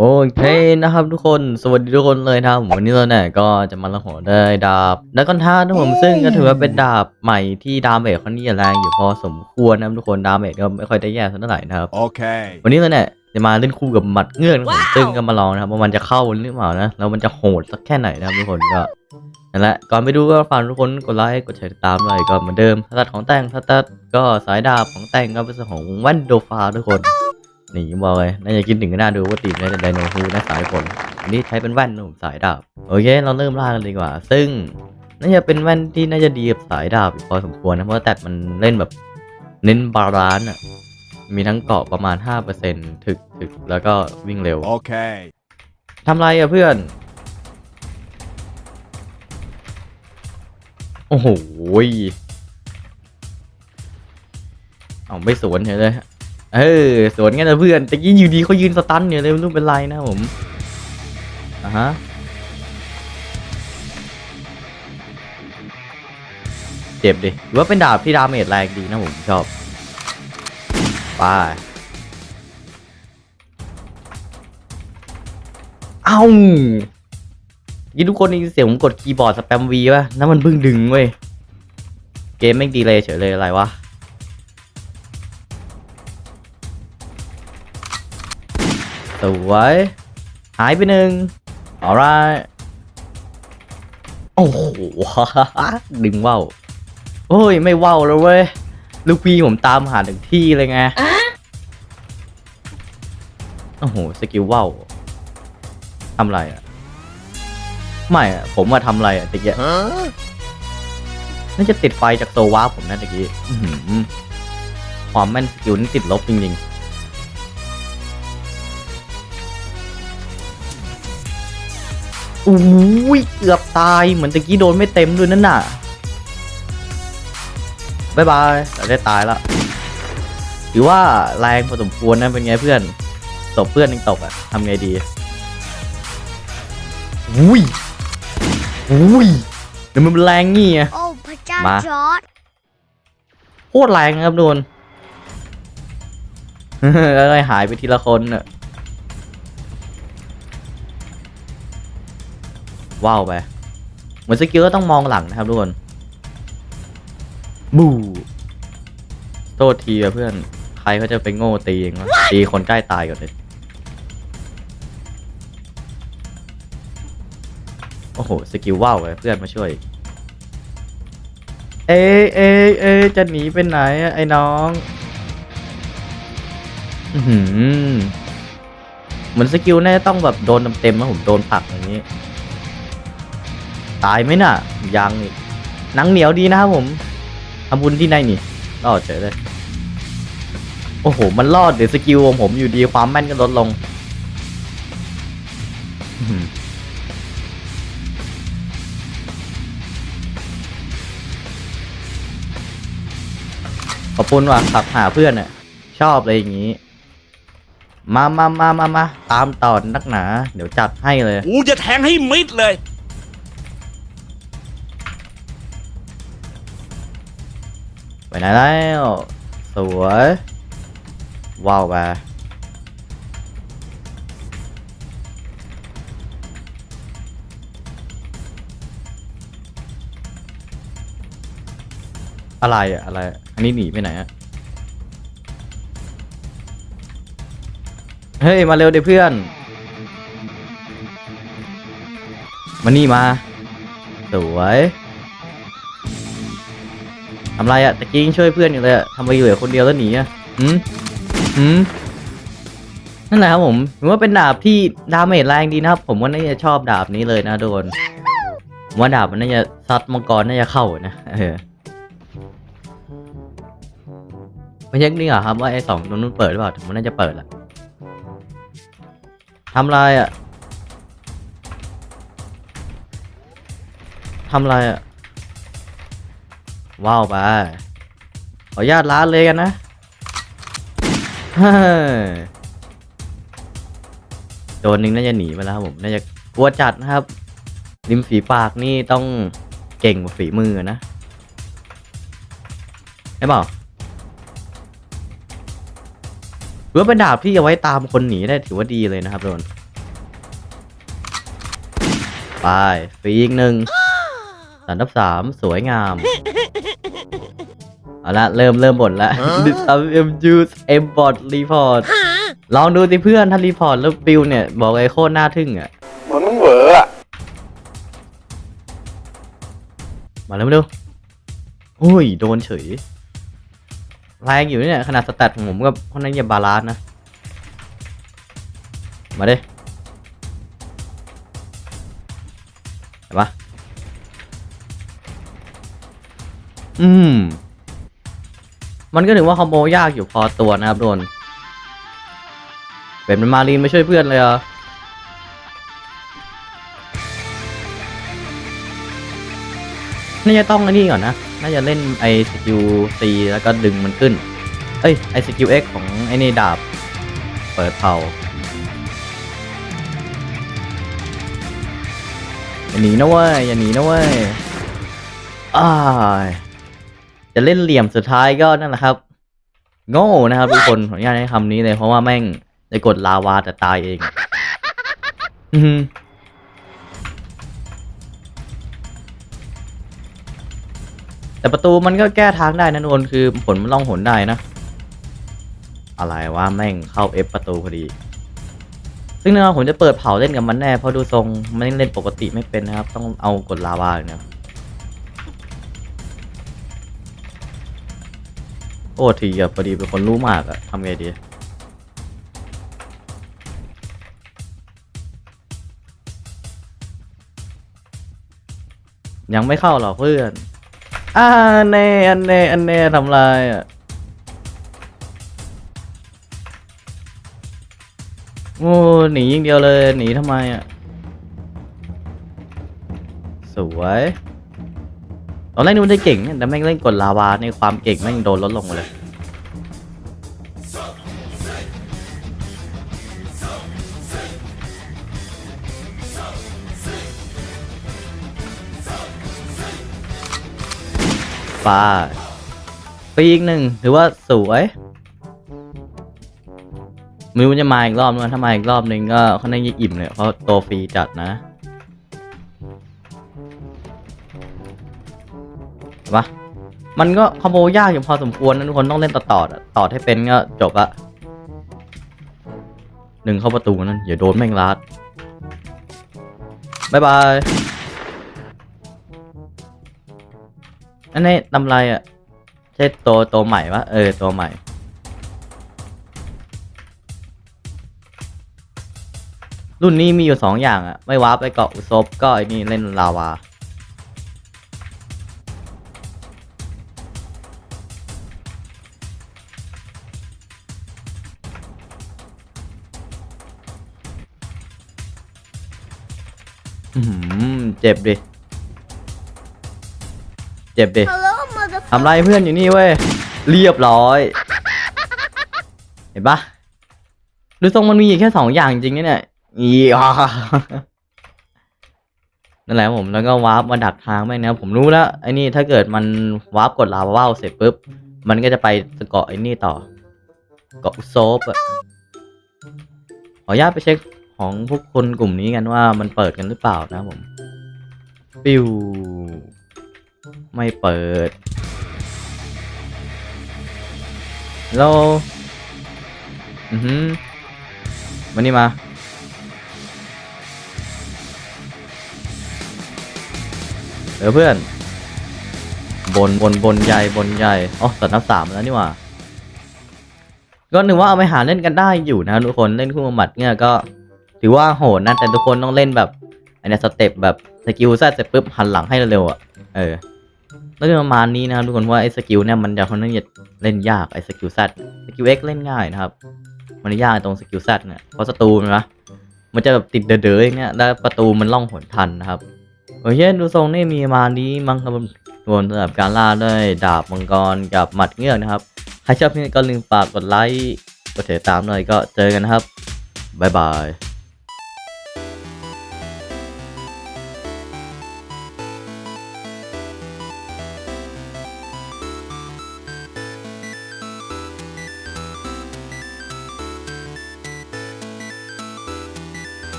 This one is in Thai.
โอเคนะครับทุกคนสวัสดีทุกคนเลยนะครับวันนี้เราเนี่ยก็จะมาละหัวได้ดาบดักกอนท่านะผมซึ่งก็ถือว่าเป็นดาบใหม่ที่ดาเมจเขานี่แรงอยู่พอสมควรนะครับทุกคนดาเมจก็ไม่ค่อยได้แย่เท่าไหร่นะครับ Okay. วันนี้เราเนี่ยจะมาเล่นคู่กับหมัดเงือกนะครับผมว้าวซึ่งก็มาลองนะครับว่ามันจะเข้าหรือเปล่านะแล้วมันจะโหดสักแค่ไหนนะครับทุกคนก็นั่นแหละก่อนไปดูก็ฝากทุกคนกดไลค์กดแชร์ติดตามหน่อยก็เหมือนเดิมถ้าตัดของแต่งถ้าตัดก็สายดาบของแต่งก็เป็นส่วนของแว่นโดฟาทุกคน นี่บอกเลยน่าจะคิดถึงก็น่าดูว่าตีมในไดโนฮูนะสายฝนอันนี้ใช้เป็นแว่นนะผมสายดาบโอเค เราเริ่มล่ากันดีกว่า ซึ่งน่าจะเป็นแว่นที่น่าจะดีกับสายดาบอยู่พอสมควรนะเพราะว่าแต่มันเล่นแบบเน้นบาลานซ์อะมีทั้งเกาะประมาณ 5%ถึกถึกแล้วก็วิ่งเร็ว Okay. ทำไรอะเพื่อน โอ้โหยเอาไม่สวนเฉยเลย เออสวนงั้นนะเพื่อนตะกี้อยู่ดีเขายืนสตันอยู่เลยไม่รู้เป็นไรนะผมอะฮะเจ็บดิหรือว่าเป็นดาบที่ดาเมจแรงดีนะผมชอบไปเอ้ายี่ทุกคนได้ยินเสียงผมกดคีย์บอร์ดสแปมวีป่ะนั่นมันเพิ่งดึงเว้ย เกมไม่ดีเลยเฉยเลยอะไรวะ สวยหายไปหนึ่ง alright โอ้โหดึงว่าวโอ้ย ไม่ว่าวแล้วเว้ย ลูกพี่ผมตามหาถึงที่เลยไงโอ้โห สกิลว่าวทำไรอะ ไม่อะผมมาทำอะไรอะตะกี้ Huh? น่าจะติดไฟจากโซวาร์ปผมนะตะกี้อื้อหือความแม่นสกิลนี่ติดลบจริงๆ อุ้ยเกือบตายเหมือนตะกี้โดนไม่เต็มด้วยนั่นน่ะบายบายแต่ได้ตายละถือว่าแรงพอสมควรนะเป็นไงเพื่อนตบเพื่อนยังตบอะทำไงดีอุ้ยอุ้ยเดี๋ยวมันแรงงี้ไงโอ้พระเจ้ามาจอร์ดโคตรแรงนะครับโดนแล้วก็หายไปทีละคนน่ะ ว้าวไป เหมือนสกิลก็ต้องมองหลังนะครับทุกคนบูโทษทีอะเพื่อน ใครเขาจะไปโง่ตีเองวะตีคนใกล้ตายก่อนเลยโอ้โห สกิลว้าวไปเพื่อนมาช่วย เอะเอะเอะจะหนีไปไหนอะไอ้น้อง อือหือเหมือนสกิลน่าจะต้องแบบโดนเต็มๆนะผมโดนผลักอย่างนี้ ตายไหมน่ะยังอีกหนังเหนียวดีนะครับผมทำบุญที่ไหนนี่รอดเฉยเลยโอ้โห มันรอดเดี๋ยวสกิลของผมอยู่ดีความแม่นก็ลดลงอื้อหือขอบคุณว่ะขับหาเพื่อนอะชอบเลยอย่างนี้ มามามามามาตามต่อนักหนา เดี๋ยวจัดให้เลย กูจะแทงให้มิดเลย ไปไหนแล้วสวยว้าวไปอะไรอะอะไรอะอันนี้หนีไปไหนอะเฮ้ย มาเร็วเดี๋ยวเพื่อน มานี่มา สวย ทำไรอะตะกี้ยังช่วยเพื่อนอยู่เลยอะทำไมอยู่แต่คนเดียวแล้วหนีอะหืมหืมนั่นแหละครับผมผมว่าเป็นดาบที่ดาเมจแรงดีนะครับ ผมว่าน่าจะชอบดาบนี้เลยนะโดนว่าดาบมันน่าจะซัดมังกรน่าจะเข้านะเออไม่ใช่นี่เหรอครับว่าไอ้สองตรงนู้นเปิดหรือเปล่าผมว่าน่าจะเปิดละทำไรอะทำไรอะ ว้าวไปขออนุญาตล้านเลยกันนะโดนหนึ่งน่าจะหนีไปแล้วผมน่าจะกลัวจัดนะครับ ริมฝีปากนี่ต้องเก่งกว่าฝีมือนะใช่เปล่าหรือว่าเป็นดาบที่เอาไว้ตามคนหนีได้ถือว่าดีเลยนะครับโดนไปฟรีอีกหนึ่งสันทับสามสวยงาม เอาละเริ่มเริ่มบ่นแล้ว This M use M bot report ลองดูสิเพื่อนถ้ารีพอร์ตแล้วปิวเนี่ย บอกเลยโคตรน่าทึ่งอะเหมือนมึงเหวออะมาเร็วมาเร็วอุ้ย โดนเฉยแรงอยู่เนี่ยขนาดสแตทของผมก็ค่อนข้างจะบาลานซ์นะ มาดิเห็นปะอืม มันก็ถือว่าคอมโบยากอยู่พอตัวนะครับโดนเป็นมันมารีนไมาช่วยเพื่อนเลยอะน่าจะต้องไอ้นี่ก่อนนะ น่าจะเล่นไอสกิลซีแล้วก็ดึงมันขึ้น เอ้ยไอสกิลเอ็กของไอนี่ดาบ เปิดเผาอย่าหนีนะเว้ยอย่าหนีนะเว้ยอ้าย จะเล่นเหลี่ยมสุดท้ายก็นั่นแหละครับ โง่นะครับทุกคนขออนุญาตใช้คำนี้เลยเพราะว่าแม่งจะกดลาวาแต่ตายเองอือหือแต่ประตูมันก็แก้ทางได้นะทุกคนคือผลมันล่องหนได้นะ อะไรวะแม่งเข้าเอฟประตูพอดี ซึ่งแน่นอนผมจะเปิดเผาเล่นกับมันแน่เพราะดูทรงมันเล่นปกติไม่เป็นนะครับ ต้องเอากดลาวาเนี่ย โอ้ทีอะพอดีเป็นคนรู้มากอะทำไงดี ยังไม่เข้าหรอกเพื่อนอ่าเน่อันเน่อันเนทำลายอะโอ้หนีอย่งเดียวเลย หนีทำไมอะ สวย ตอนแรกนึกว่าจะเก่งแต่แม่งเล่นกดลาวาในความเก่งแม่งโดนลดลงเลยปลาปีอีกหนึ่งถือว่าสวยมือมันจะมาอีกรอบนึงถ้ามาอีกรอบนึงก็ค่อนข้างจะอิ่มเลยเพราะโตฟรีจัดนะ ปะมันก็คอมโบยากอยู่พอสมควรนะทุกคนต้องเล่นต่อต่อๆต่อให้เป็นก็จบละหนึ่งเข้าประตูนั่นอย่าโดนแม่งลัดบายบายอันนี้ตำไรอะ ใช่ตัวตัวใหม่ปะเออ ตัวใหม่รุ่นนี้มีอยู่สองอย่างอะไม่วาร์ปไปเกาะอุซบก็ไอ้นี่เล่นลาวา เจ็บดิ เจ็บดิ Hello, motherfucker. ทำไรเพื่อนอยู่นี่เว้ย เรียบร้อย เห็นปะดูทรงมันมีอยู่แค่สองอย่างจริงๆนะเนี่ยอีอ่านั่นแหละครับผมแล้วก็วาร์ปมาดักทางแม่งนะผมรู้แล้วไอ้นี่ถ้าเกิดมันวาร์ปกดลาวาว่าวเสร็จปุ๊บ มันก็จะไปเกาะไอ้นี่ต่อ เกาะอุโซบอะขออนุญาตไปเช็ค ของพวกคนกลุ่มนี้กันว่ามันเปิดกันหรือเปล่านะผม ปิว ไม่เปิดแล้วอือหือมานี่มาเออเพื่อน บนบนบนใหญ่บนใหญ่อ๋อสัตว์นับสามแล้วนี่หว่าก็นึกว่าเอาไปหาเล่นกันได้อยู่นะทุกคนเล่นคู่มาหมัดเนี่ยก็ ถือว่าโหดนะแต่ทุกคนต้องเล่นแบบอันนี้สเต็ปแบบสกิลแซดเสร็จปุ๊บหันหลังให้เร็วๆอะเออแล้วก็ประมาณนี้นะครับทุกคนว่าไอ้สกิลเนี่ยมันจะค่อนข้างจะเล่นยากไอ้สกิลแซดสกิลเอ็กเล่นง่ายนะครับ มันยากตรงสกิลแซดเนี่ยเพราะศัตรูมันนะมันจะแบบติดเด๋อๆอย่างเงี้ยแล้วประตูมันล่องหนทันนะครับโอเคดูทรงนี่มีประมานี้มังครับรวมสำหรับการล่าด้วยดาบมังกรกับหมัดเงือกนะครับใครชอบคลิปนี้ก็ลืมฝากกดไลค์กดติดตามหน่อยก็เจอกันนะครับบ๊ายบาย